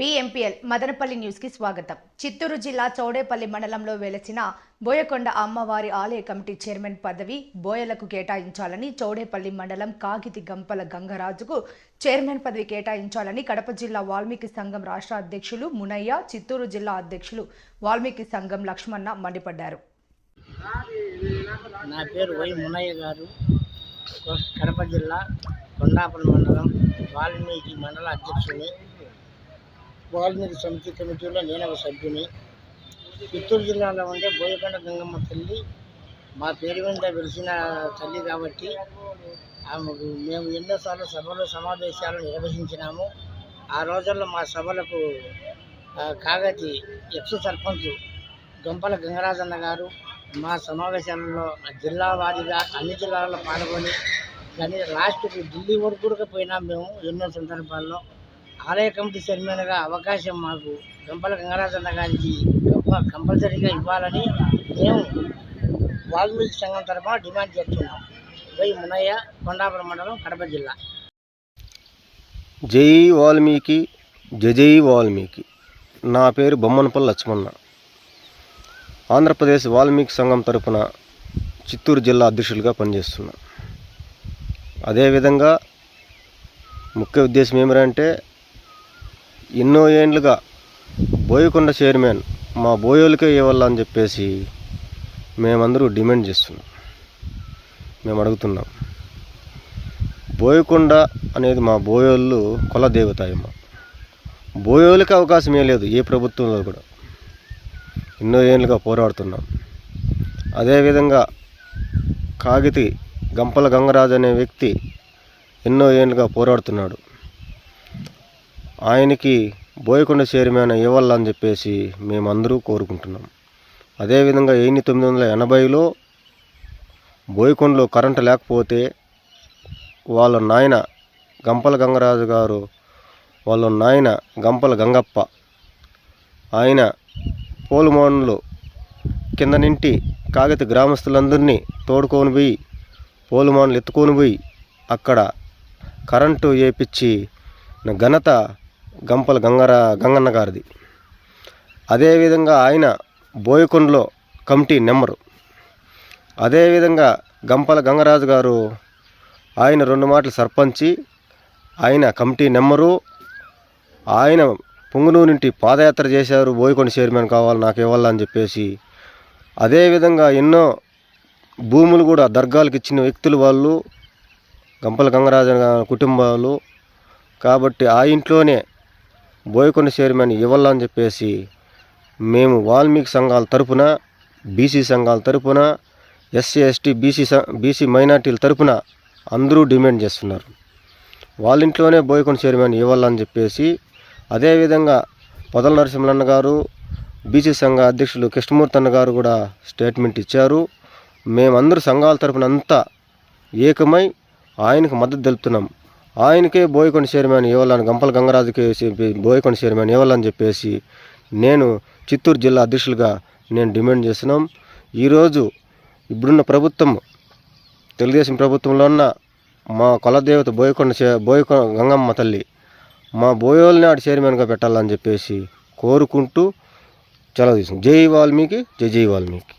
బిఎంపీఎల్ మదనపల్లి న్యూస్కి స్వాగతం. చిత్తూరు జిల్లా చౌడేపల్లి మండలంలో వెలసిన బోయకొండ అమ్మవారి ఆలయ కమిటీ చైర్మన్ పదవి బోయలకు కేటాయించాలని చౌడేపల్లి మండలం కాగితి గంపల గంగరాజుకు చైర్మన్ పదవి కేటాయించాలని కడప జిల్లా వాల్మీకి సంఘం రాష్ట్ర అధ్యక్షులు మునయ్య చిత్తూరు జిల్లా అధ్యక్షులు వాల్మీకి సంఘం లక్ష్మణ మండిపడ్డారు. నా పేరు వై మునయ్య గారు. కడప జిల్లా కొండాపల్లి మండలం వాల్మీకి మండల అధ్యక్షుని. వాల్మీకి సమితి కమిటీలో నేను ఒక సభ్యుని. చిత్తూరు జిల్లాలో ఉండే బోయకొండ గంగమ్మ తల్లి. మా పేరు వెంట వెలిసిన తల్లి కాబట్టి ఆమెకు మేము ఎన్నోసార్లు సభలు సమావేశాలు నిర్వహించినాము. ఆ రోజుల్లో మా సభలకు కాగతి ఎక్స్ సర్పంచ్ గంపల గంగరాజన్న గారు మా సమావేశాలలో జిల్లా వారీగా అన్ని జిల్లాలలో పాల్గొని కానీ లాస్ట్కి ఢిల్లీ వరకు కూడా పోయినాం మేము ఎన్నో సందర్భాల్లో. ఆలయ కమిటీ చైర్మన్గా అవకాశం మాకు. గంపల గంగరాజన్న గారికి కంపల్సరీగా ఇవ్వాలని మేము వాల్మీకి సంఘం తరఫున డిమాండ్ చేస్తున్నాం. వై మునయ్య కొండాపురం మండలం కడప జిల్లా. జై వాల్మీకి జై వాల్మీకి. నా పేరు బొమ్మనపల్లి లక్ష్మణ. ఆంధ్రప్రదేశ్ వాల్మీకి సంఘం తరపున చిత్తూరు జిల్లా అధ్యక్షులుగా పనిచేస్తున్నా. అదేవిధంగా ముఖ్య ఉద్దేశం ఏమిటంటే ఎన్నో ఏండ్లుగా బోయకొండ చైర్మన్ మా బోయోలకే ఇవ్వాలని చెప్పేసి మేమందరూ డిమాండ్ చేస్తున్నాం. మేము అడుగుతున్నాం. బోయకొండ అనేది మా బోయోళ్ళు కుల దేవతాయమ్మ బోయోలకి అవకాశమే లేదు ఏ ప్రభుత్వంలో కూడా. ఎన్నో ఏళ్ళుగా పోరాడుతున్నాం. అదేవిధంగా కాగితి గంపల గంగరాజు అనే వ్యక్తి ఎన్నో ఏళ్ళుగా పోరాడుతున్నాడు. ఆయనకి బోయకొండ చైర్మన్ ఇవ్వాలని చెప్పేసి మేమందరూ కోరుకుంటున్నాం. అదేవిధంగా ఎన్ని తొమ్మిది వందల ఎనభైలో బోయకొండలో కరెంటు లేకపోతే వాళ్ళ నాయన గంపల గంగరాజు గారు వాళ్ళ నాయన గంపల గంగప్ప ఆయన పోలుమోన్లో కింద నింటి కాగిత గ్రామస్తులందరినీ తోడుకొని పోయి పోలుమానులు ఎత్తుకొని పోయి అక్కడ కరెంటు వేయించి ఘనత గంపల గంగరా గంగన్న గారిది. అదేవిధంగా ఆయన బోయకొండలో కమిటీ నెంబరు అదేవిధంగా గంపల గంగరాజు గారు ఆయన రెండు మాటలు సర్పంచి ఆయన కమిటీ నెంబరు ఆయన పొంగునూరింటి పాదయాత్ర చేశారు. బోయకొండ చైర్మన్ కావాలి నాకు ఇవ్వాలని చెప్పేసి. అదేవిధంగా ఎన్నో భూములు కూడా దర్గాలకు ఇచ్చిన వ్యక్తులు వాళ్ళు గంపల గంగరాజు కుటుంబాలు. కాబట్టి ఆ ఇంట్లోనే బోయకొండ చైర్మన్ ఇవ్వాలని చెప్పేసి మేము వాల్మీకి సంఘాల తరపున బీసీ సంఘాల తరపున ఎస్సీ ఎస్టీ బీసీ బీసీ మైనార్టీల తరపున అందరూ డిమాండ్ చేస్తున్నారు. వాళ్ళ ఇంట్లోనే బోయకొండ చైర్మన్ ఇవ్వాలని చెప్పేసి అదేవిధంగా పొదల నరసింహన్న గారు బీసీ సంఘ అధ్యక్షులు కృష్ణమూర్తి అన్న గారు కూడా స్టేట్మెంట్ ఇచ్చారు. మేమందరూ సంఘాల తరపున అంతా ఏకమై ఆయనకు మద్దతు తెలుపుతున్నాం. ఆయనకే బోయకొండ చైర్మన్ ఇవ్వాలని గంపల గంగరాజుకి బోయకొండ చైర్మన్ ఇవ్వాలని చెప్పేసి నేను చిత్తూరు జిల్లా అధ్యక్షులుగా నేను డిమాండ్ చేస్తున్నాం. ఈరోజు ఇప్పుడున్న ప్రభుత్వం తెలుగుదేశం ప్రభుత్వంలో ఉన్న మా కులదేవత బోయకొండ చే బోయకొండ గంగమ్మ తల్లి మా బోయోల్ని ఆడి చైర్మన్గా పెట్టాలని చెప్పేసి కోరుకుంటూ సెలవు తీసుకుంది జై వాల్మీకి జై జై వాల్మీకి.